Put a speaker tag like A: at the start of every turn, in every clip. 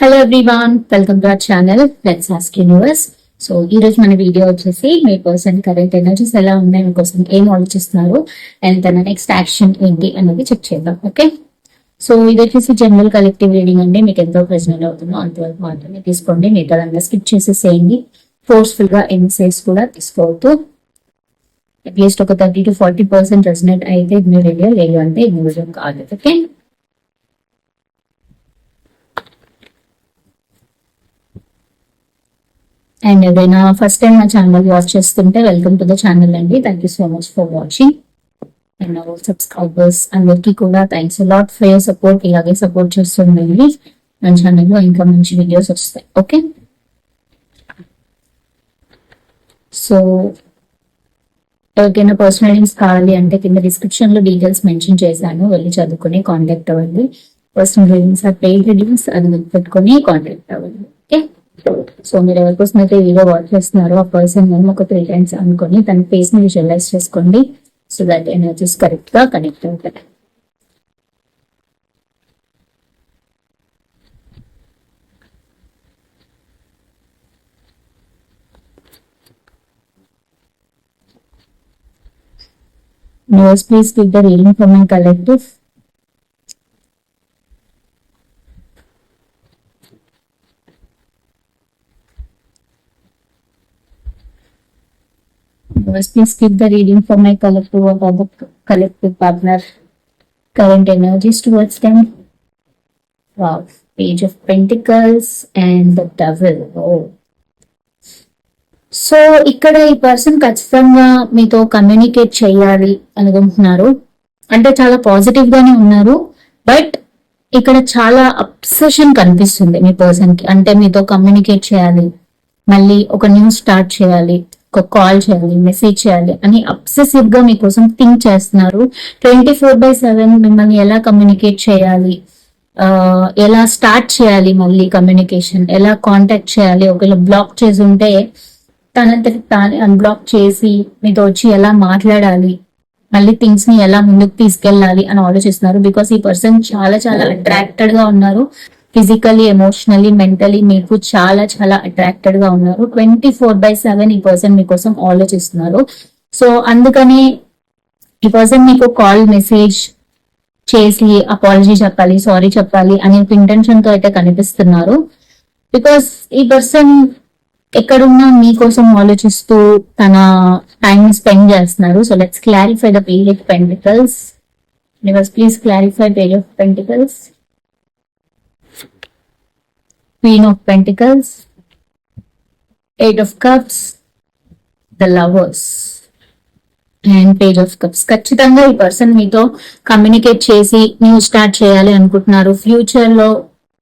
A: Hello everyone welcome to our channel let's ask universe so ఈ రోజు మన video వచ్చేసి మీ పర్సన్ కరెంట్ ఎనర్జీస్ ఎలా ఉన్నాయి మీ కోసం ఏం ఆలోచిస్తున్నారు అండ్ తన నెక్స్ట్ యాక్షన్ ఏంటి అనేది చెక్ చేద్దాం ఓకే సో ఇది వచ్చేసి జనరల్ కలెక్టివ్ రీడింగ్ అండి. మీకు ఎంతో ప్రశ్నలు అవుతుందో అంతవరకు మాత్రమే తీసుకోండి. మిగతా స్కిప్ చేసేసేయండి. ఫోర్స్ఫుల్గా ఎన్సైస్ కూడా తీసుకోవద్దు. అట్లీస్ట్ ఒక thirty to forty percent resonant అయితే ఇగ్నోర్ ఏరియా లేదు అంటే ఇగ్నోర్ కాదు ఓకే అండ్ ఎవరైనా ఫస్ట్ టైం నా ఛానల్ వాచ్ చేస్తుంటే వెల్కమ్ టు ద ఛానల్ అండి. Thank you so much for watching and subscribers అందరికీ కూడా thanks lot for your support ఇలాగే సపోర్ట్ చేస్తుండండి. మన ఛానల్లో ఇంకా మంచి వీడియోస్ వస్తాయి. ఓకే సో ఎవరికైనా పర్సనల్ లింక్స్ కావాలి అంటే కింద డిస్క్రిప్షన్లో డీటెయిల్స్ మెన్షన్ చేశాను. వెళ్ళి చదువుకుని కాంటాక్ట్ అవ్వండి. పర్సనల్ లింక్స్ ఆ పెయిడ్ లింక్స్ అది పెట్టుకొని కాంటాక్ట్ అవ్వండి. సో మీరు ఎవరి కోసం అయితే వీడియో వాచ్ చేస్తున్నారో ఆ పర్సన్ నేమ్ ఒక త్రీ టైమ్స్ అనుకొని తన ఫేస్ని విజువలైజ్ చేసుకోండి సో దట్ ఎనర్జీస్ కరెక్ట్గా కనెక్ట్ అవుతాయి Nurse, please give the reading for my collective. Nurse, please keep the reading for my collective about the collective partner. Current energies towards them. Wow. Page of Pentacles and the Devil. Oh. So ఇక్కడ ఈ person ఖచ్చితంగా మీతో communicate చేయాలి అనుకుంటున్నారు అంటే చాలా positive గానే ఉన్నారు బట్ ఇక్కడ చాలా అప్సెషన్ కనిపిస్తుంది మీ పర్సన్కి అంటే మీతో కమ్యూనికేట్ చేయాలి మళ్ళీ ఒక న్యూస్ స్టార్ట్ చేయాలి ఒక కాల్ చేయాలి మెసేజ్ చేయాలి అని అబ్సెసివ్గా మీకోసం థింక్ చేస్తున్నారు. ట్వంటీ ఫోర్ బై సెవెన్ మిమ్మల్ని ఎలా కమ్యూనికేట్ చేయాలి? ఎలా స్టార్ట్ చేయాలి మళ్ళీ కమ్యూనికేషన్ ఎలా కాంటాక్ట్ చేయాలి? ఒకవేళ బ్లాక్ చేసి ఉంటే తనంతటి తానే అన్బ్లాక్ చేసి మీతో వచ్చి ఎలా మాట్లాడాలి? మళ్ళీ థింగ్స్ని ఎలా ముందుకు తీసుకెళ్ళాలి అని ఆలోచిస్తున్నారు. బికాస్ ఈ పర్సన్ చాలా చాలా అట్రాక్టెడ్గా ఉన్నారు. ఫిజికలీ ఎమోషనలీ మెంటలీ మీకు చాలా చాలా అట్రాక్టెడ్గా ఉన్నారు. ట్వంటీ ఫోర్ బై సెవెన్ ఈ పర్సన్ మీకోసం ఆలోచిస్తున్నారు. సో అందుకని ఈ పర్సన్ మీకు కాల్ మెసేజ్ చేసి అపాలజీ చెప్పాలి సారీ చెప్పాలి అనే ఒక ఇంటెన్షన్తో అయితే కనిపిస్తున్నారు. బికాస్ ఈ పర్సన్ ఎక్కడున్నా మీకోసం ఆలోచిస్తూ తన టైం స్పెండ్ చేస్తున్నారు. So let's clarify the page of pentacles please clarify page of pentacles Queen of Pentacles, eight of cups the lovers and page of cups ఖచ్చితంగా ఈ పర్సన్ మీతో కమ్యూనికేట్ చేసి న్యూ స్టార్ట్ చేయాలి అనుకుంటున్నారు. ఫ్యూచర్లో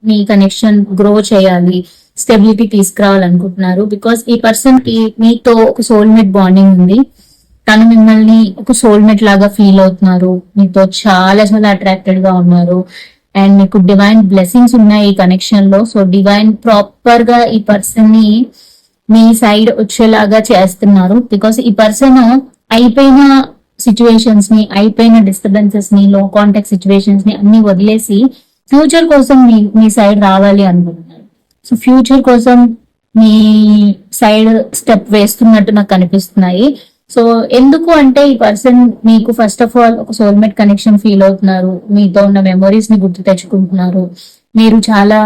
A: మీ కనెక్షన్ గ్రో చేయాలి స్టెబిలిటీ తీసుకురావాలనుకుంటున్నారు. బికాస్ ఈ పర్సన్కి మీతో ఒక సోల్మేట్ బాండింగ్ ఉంది. తను మిమ్మల్ని ఒక సోల్మేట్ లాగా ఫీల్ అవుతున్నారు. మీతో చాలా చాలా అట్రాక్టెడ్గా ఉన్నారు. అండ్ మీకు డివైన్ బ్లెస్సింగ్స్ ఉన్నాయి ఈ కనెక్షన్లో. సో డివైన్ ప్రాపర్గా ఈ పర్సన్ని మీ సైడ్ వచ్చేలాగా చేస్తున్నారు. బికాస్ ఈ పర్సన్ అయిపోయిన సిచ్యువేషన్స్ని అయిపోయిన డిస్టర్బెన్సెస్ని లో కాంటాక్ట్ సిచ్యువేషన్స్ని అన్ని వదిలేసి ఫ్యూచర్ కోసం మీ మీ సైడ్ రావాలి అనుకుంటున్నారు. సో ఫ్యూచర్ కోసం మీ సైడ్ స్టెప్ వేస్తున్నట్టు నాకు కనిపిస్తున్నాయి సో ఎందుకు అంటే ఈ పర్సన్ మీకు ఫస్ట్ ఆఫ్ ఆల్ ఒక సోల్మేట్ కనెక్షన్ ఫీల్ అవుతున్నారు. మీతో ఉన్న మెమరీస్ని గుర్తు తెచ్చుకుంటున్నారు. మీరు చాలా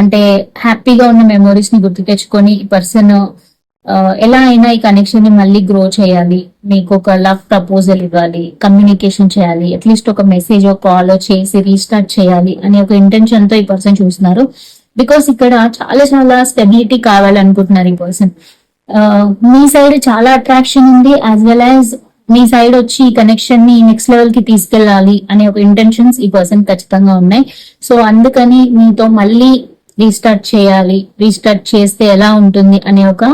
A: అంటే హ్యాపీగా ఉన్న మెమరీస్ని గుర్తు తెచ్చుకొని ఈ పర్సన్ ఎలా అయినా ఈ కనెక్షన్ని మళ్ళీ గ్రో చేయాలి. మీకు ఒక లవ్ ప్రపోజల్ ఇవ్వాలి కమ్యూనికేషన్ చేయాలి అట్లీస్ట్ ఒక మెసేజ్ ఒక కాల్ చేసి రీస్టార్ట్ చేయాలి అనే ఒక ఇంటెన్షన్తో ఈ పర్సన్ చూస్తున్నారు. బికాస్ ఇక్కడ చాలా చాలా స్టెబిలిటీ కావాలనుకుంటున్నారు ఈ పర్సన్ మీ సైడ్ చాలా అట్రాక్షన్ ఉంది యాజ్ వెల్ యాజ్ మీ సైడ్ వచ్చి ఈ కనెక్షన్ని నెక్స్ట్ లెవెల్కి తీసుకెళ్ళాలి అనే ఒక ఇంటెన్షన్స్ ఈ పర్సన్ ఖచ్చితంగా ఉన్నాయి. సో అందుకని మీతో మళ్ళీ రీస్టార్ట్ చేయాలి రీస్టార్ట్ చేస్తే ఎలా ఉంటుంది అనే ఒక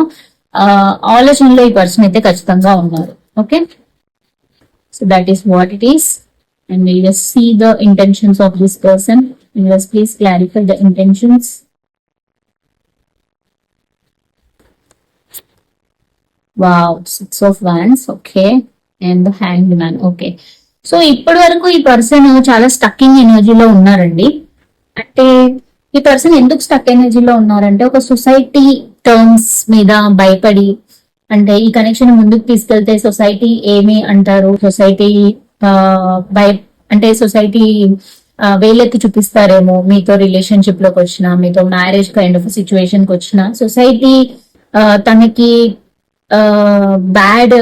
A: ఆలోచనలో ఈ పర్సన్ అయితే ఖచ్చితంగా ఉన్నారు. Okay so that is what it is and will just see the intentions of this person just please clarify the intentions wow six of wands okay and hanged man okay so ఇప్పటి వరకు ఈ person చాలా స్టక్కింగ్ ఎనర్జీలో ఉన్నారండి. అంటే ఈ person ఎందుకు stuck ఎనర్జీలో ఉన్నారంటే ఒక సొసైటీ టర్మ్స్ మీద భయపడి అంటే ఈ కనెక్షన్ ముందుకు తీసుకెళ్తే సొసైటీ ఏమి అంటారు? సొసైటీ భయ అంటే సొసైటీ వేలెత్తి చూపిస్తారేమో మీతో రిలేషన్షిప్లోకి వచ్చిన మీతో మ్యారేజ్ కైండ్ ఆఫ్ సిచ్యువేషన్కి వచ్చిన. సొసైటీ తనకి బ్యాడ్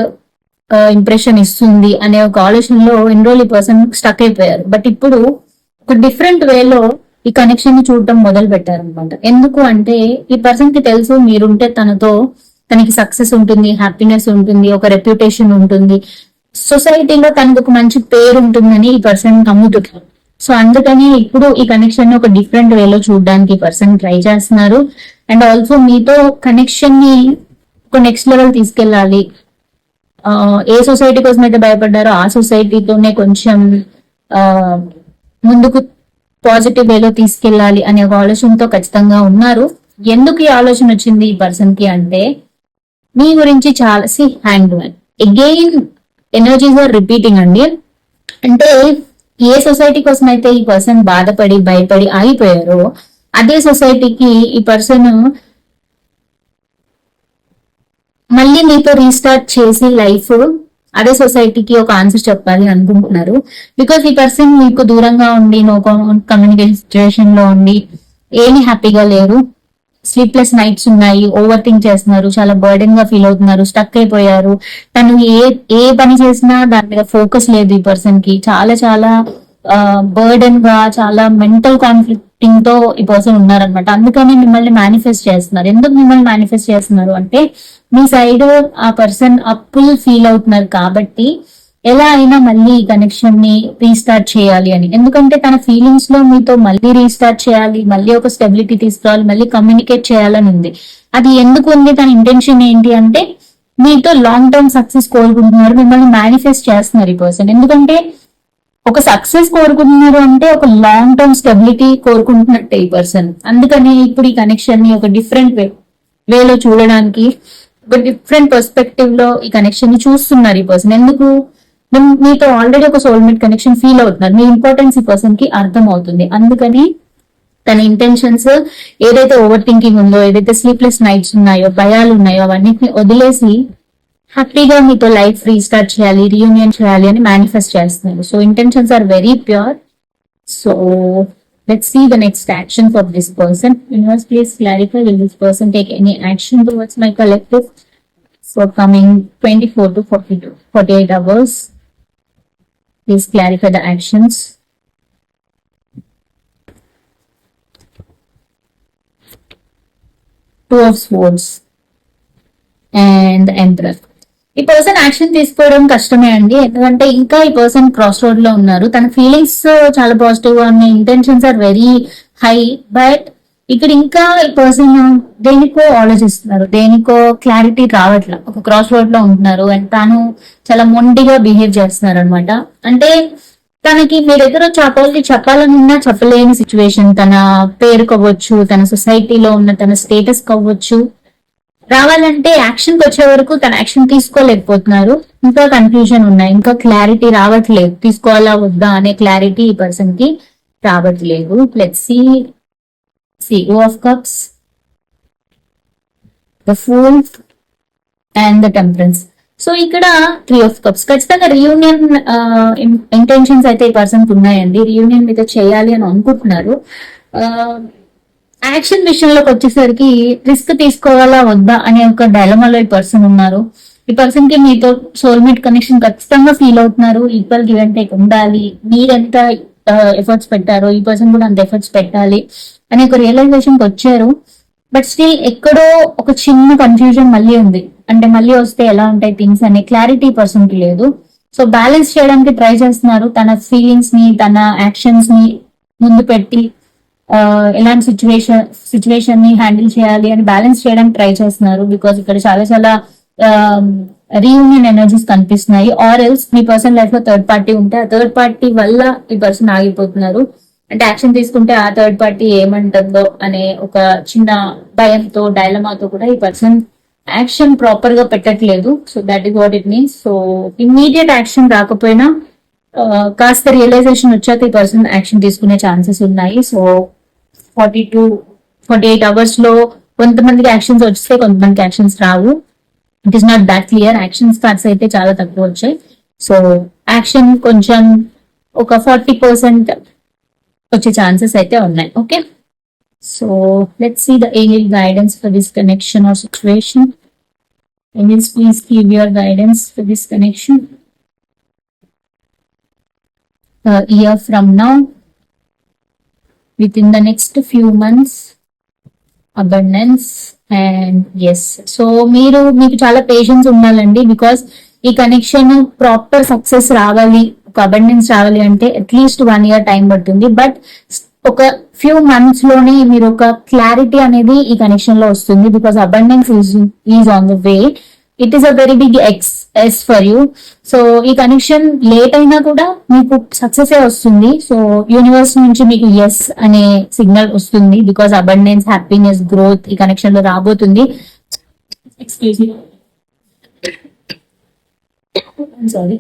A: ఇంప్రెషన్ ఇస్తుంది అనే ఒక ఆలోచనలో ఎన్రోల్ ఈ పర్సన్ స్టక్ అయిపోయారు. బట్ ఇప్పుడు ఒక డిఫరెంట్ వేలో ఈ కనెక్షన్ని చూడటం మొదలు పెట్టారనమాట ఎందుకు అంటే ఈ పర్సన్కి తెలుసు మీరుంటే తనతో తనకి సక్సెస్ ఉంటుంది హ్యాపీనెస్ ఉంటుంది ఒక రెప్యుటేషన్ ఉంటుంది. సొసైటీలో తనకు ఒక మంచి పేరు ఉంటుందని ఈ పర్సన్ నమ్ముతున్నారు. సో అందుకని ఇప్పుడు ఈ కనెక్షన్ని ఒక డిఫరెంట్ వేలో చూడడానికి పర్సన్ ట్రై చేస్తున్నారు. అండ్ ఆల్సో మీతో కనెక్షన్ని నెక్స్ట్ లెవెల్ తీసుకెళ్ళాలి. ఏ సొసైటీ కోసం అయితే భయపడ్డారో ఆ సొసైటీతోనే కొంచెం ముందుకు పాజిటివ్ వేలో తీసుకెళ్ళాలి అనే ఒక ఆలోచనతో ఖచ్చితంగా ఉన్నారు. ఎందుకు ఈ ఆలోచన వచ్చింది ఈ పర్సన్కి అంటే మీ గురించి చాలా C hand one again energies are repeating అండి అంటే ఏ సొసైటీ కోసం అయితే ఈ పర్సన్ బాధపడి భయపడి ఆగిపోయారో అదే సొసైటీకి ఈ పర్సన్ మళ్ళీ మీతో రీస్టార్ట్ చేసి లైఫ్ అదే సొసైటీకి ఒక ఆన్సర్ చెప్పాలి అనుకుంటున్నారు. బికాస్ ఈ పర్సన్ మీకు దూరంగా ఉండి నో కమ్యూనికేషన్ సిచ్యువేషన్లో ఉండి ఏమి హ్యాపీగా లేరు. స్లీప్లెస్ నైట్స్ ఉన్నాయి ఓవర్ థింక్ చేస్తున్నారు చాలా బర్డెన్గా ఫీల్ అవుతున్నారు స్టక్ అయిపోయారు. తను ఏ ఏ పని చేసినా దాని మీద ఫోకస్ లేదు ఈ పర్సన్కి. చాలా చాలా బర్డెన్గా చాలా మెంటల్ కాన్ఫ్లిక్టింగ్తో ఈ పర్సన్ ఉన్నారనమాట అందుకని మిమ్మల్ని మేనిఫెస్ట్ చేస్తున్నారు. ఎందుకు మిమ్మల్ని మేనిఫెస్ట్ చేస్తున్నారు అంటే మీ సైడ్ ఆ పర్సన్ అప్పుల్ ఫీల్ అవుతున్నారు కాబట్టి ఎలా అయినా మళ్ళీ ఈ కనెక్షన్ని రీస్టార్ట్ చేయాలి అని. ఎందుకంటే తన ఫీలింగ్స్లో మీతో మళ్ళీ రీస్టార్ట్ చేయాలి మళ్ళీ ఒక స్టెబిలిటీ తీసుకురావాలి మళ్ళీ కమ్యూనికేట్ చేయాలని ఉంది. అది ఎందుకు ఉంది? తన ఇంటెన్షన్ ఏంటి అంటే మీతో లాంగ్ టర్మ్ సక్సెస్ కోరుకుంటున్నారు మిమ్మల్ని మేనిఫెస్ట్ చేస్తున్నారు ఈ పర్సన్ ఎందుకంటే ఒక సక్సెస్ కోరుకుంటున్నారు అంటే ఒక లాంగ్ టర్మ్ స్టెబిలిటీ కోరుకుంటున్నట్టే ఈ పర్సన్ అందుకని ఇప్పుడు ఈ కనెక్షన్ని ఒక డిఫరెంట్ వే వేలో చూడడానికి ఒక డిఫరెంట్ పర్స్పెక్టివ్లో ఈ కనెక్షన్ని చూస్తున్నారు ఈ పర్సన్ ఎందుకు? మీతో ఆల్రెడీ ఒక సోల్మేట్ కనెక్షన్ ఫీల్ అవుతున్నారు. మీ ఇంపార్టెన్స్ ఈ పర్సన్కి అర్థం అవుతుంది. అందుకని తన ఇంటెన్షన్స్ ఏదైతే ఓవర్ థింకింగ్ ఉందో ఏదైతే స్లీప్లెస్ నైట్స్ ఉన్నాయో భయాలు ఉన్నాయో అవన్నిటిని వదిలేసి హ్యాపీగా మీతో లైఫ్ రీస్టార్ట్ చేయాలి రీయూనియన్ చేయాలి అని మేనిఫెస్ట్ చేస్తున్నారు. So intentions are very pure so let's see the next action for this person. Universe, please clarify will this person take any action towards my collective for coming 24 to 42, 48 hours? Please clarify the actions. Two of Swords and the Emperor. ఈ person action తీసుకోవడం కష్టమే అండి. ఎందుకంటే ఇంకా ఈ person cross రోడ్లో ఉన్నారు. తన ఫీలింగ్స్ చాలా పాజిటివ్గా ఉన్నాయి. Intentions are very high but ఇక్కడ ఇంకా ఈ పర్సన్ దేనికో ఆలోచిస్తున్నారు. దేనికో క్లారిటీ రావట్లా. ఒక క్రాస్ రోడ్లో ఉంటున్నారు. అండ్ తాను చాలా మొండిగా బిహేవ్ చేస్తున్నారు అనమాట అంటే తనకి మీ దగ్గర చెప్పాలి చెప్పాలనున్నా చెప్పలేని సిచ్యువేషన్ తన పేరు కవ్వచ్చు తన సొసైటీలో ఉన్న తన స్టేటస్ కావచ్చు. రావాలంటే యాక్షన్కి వచ్చే వరకు తన యాక్షన్ తీసుకోలేకపోతున్నారు. ఇంకా కన్ఫ్యూజన్ ఉన్నాయి. ఇంకా క్లారిటీ రావట్లేదు. తీసుకోవాలా వద్దా అనే క్లారిటీ ఈ పర్సన్కి రావట్లేదు. Let see see of cups the fool and the temperance so ఇక్కడ త్రీ ఆఫ్ కప్స్ ఖచ్చితంగా రియూనియన్ ఇంటెన్షన్స్ అయితే ఈ పర్సన్కి ఉన్నాయండి. రియూనియన్ మీద చేయాలి అని అనుకుంటున్నారు. యాక్షన్ విషయంలోకి వచ్చేసరికి రిస్క్ తీసుకోవాలా వద్దా అనే ఒక డైలమాలో ఈ పర్సన్ ఉన్నారు. ఈ పర్సన్కి మీతో సోల్మేట్ కనెక్షన్ ఖచ్చితంగా ఫీల్ అవుతున్నారు. ఈక్వల్ గివ్ అండ్ టేక్ ఉండాలి. మీరెంత ఎఫర్ట్స్ పెట్టారో ఈ పర్సన్ కూడా అంత ఎఫర్ట్స్ పెట్టాలి అనే ఒక రియలైజేషన్కి వచ్చారు. బట్ స్టిల్ ఎక్కడో ఒక చిన్న కన్ఫ్యూజన్ మళ్ళీ ఉంది. అంటే మళ్ళీ వస్తే ఎలా ఉంటాయి థింగ్స్ అనే క్లారిటీ పర్సన్కి లేదు. సో బ్యాలెన్స్ చేయడానికి ట్రై చేస్తున్నారు. తన ఫీలింగ్స్ని తన యాక్షన్స్ని ముందు పెట్టి ఎలాంటి సిచ్యువేషన్ సిచ్యువేషన్ని హ్యాండిల్ చేయాలి అని బ్యాలెన్స్ చేయడానికి ట్రై చేస్తున్నారు బికాస్ ఇక్కడ చాలా చాలా రీయూనియన్ ఎనర్జీస్ కనిపిస్తున్నాయి. ఆర్ ఎల్స్ మీ పర్సన్ లైఫ్లో థర్డ్ పార్టీ ఉంటే ఆ థర్డ్ పార్టీ వల్ల ఈ పర్సన్ ఆగిపోతున్నారు. అంటే యాక్షన్ తీసుకుంటే ఆ థర్డ్ పార్టీ ఏమంటుందో అనే ఒక చిన్న భయంతో డైలమాతో కూడా ఈ పర్సన్ యాక్షన్ ప్రాపర్గా పెట్టట్లేదు. So that is what it means so immediate action రాకపోయినా Uh, కాస్త రియలైజేషన్ వచ్చాక ఈ పర్సన్ యాక్షన్ తీసుకునే ఛాన్సెస్ ఉన్నాయి. So forty two forty eight అవర్స్లో కొంతమందికి యాక్షన్స్ వస్తే కొంతమందికి actions Rao. It is not that clear action starts అయితే చాలా తక్కువ వచ్చాయి. సో యాక్షన్ కొంచెం ఒక ఫార్టీ పర్సెంట్ వచ్చే ఛాన్సెస్ అయితే ఉన్నాయి. Okay so let see the angel guidance for this connection or situation angels please give your guidance for this connection a year from now within the next few months abundance and yes so మీరు మీకు చాలా patience ఉండాలండి because ఈ connection proper success రావాలి ఒక abundance రావాలి అంటే at least one year time పడుతుంది. బట్ ఒక ఫ్యూ మంత్స్లోనే మీరు ఒక క్లారిటీ అనేది ఈ కనెక్షన్లో వస్తుంది because abundance is on the way it is a very big ex yes for you so ఈ కనెక్షన్ లేట్ అయినా కూడా మీకు సక్సెస్ ఏ వస్తుంది. సో యూనివర్స్ నుంచి మీకు ఎస్ అనే సిగ్నల్ వస్తుంది బికాస్ అబండెన్స్ హ్యాపీనెస్ గ్రోత్ ఈ కనెక్షన్లో రాబోతుంది. ఎక్స్క్యూజ్ సారీ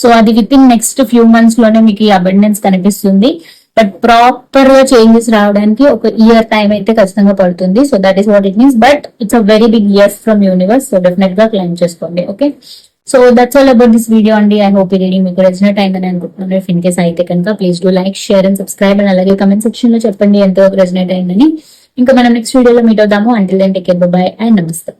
A: సో అది విత్ ఇన్ నెక్స్ట్ ఫ్యూ మంత్స్లోనే మీకు ఈ అబండెన్స్ కనిపిస్తుంది. బట్ ప్రాపర్గా చేంజెస్ రావడానికి ఒక ఇయర్ టైం అయితే ఖచ్చితంగా పడుతుంది. So that is what it means but it's a very big year from universe so డెఫినెట్గా క్లైమ్ చేసుకోండి. Okay so that's all about this video అండి. ఐ హోప్ ఈ రీడింగ్ మీకు రెజినెట్ అయిందని అనుకుంటున్నాను. ఇఫ్ ఇన్ కేస్ అయితే కనుక please do like share and subscribe and అలాగే కమెంట్ సెక్షన్లో చెప్పండి ఎంతవరకు రెజినేట్ అయిందని. ఇంకా మనం నెక్స్ట్ వీడియోలో మీట్ అవుదాము. Until then take care bye and నమస్తే.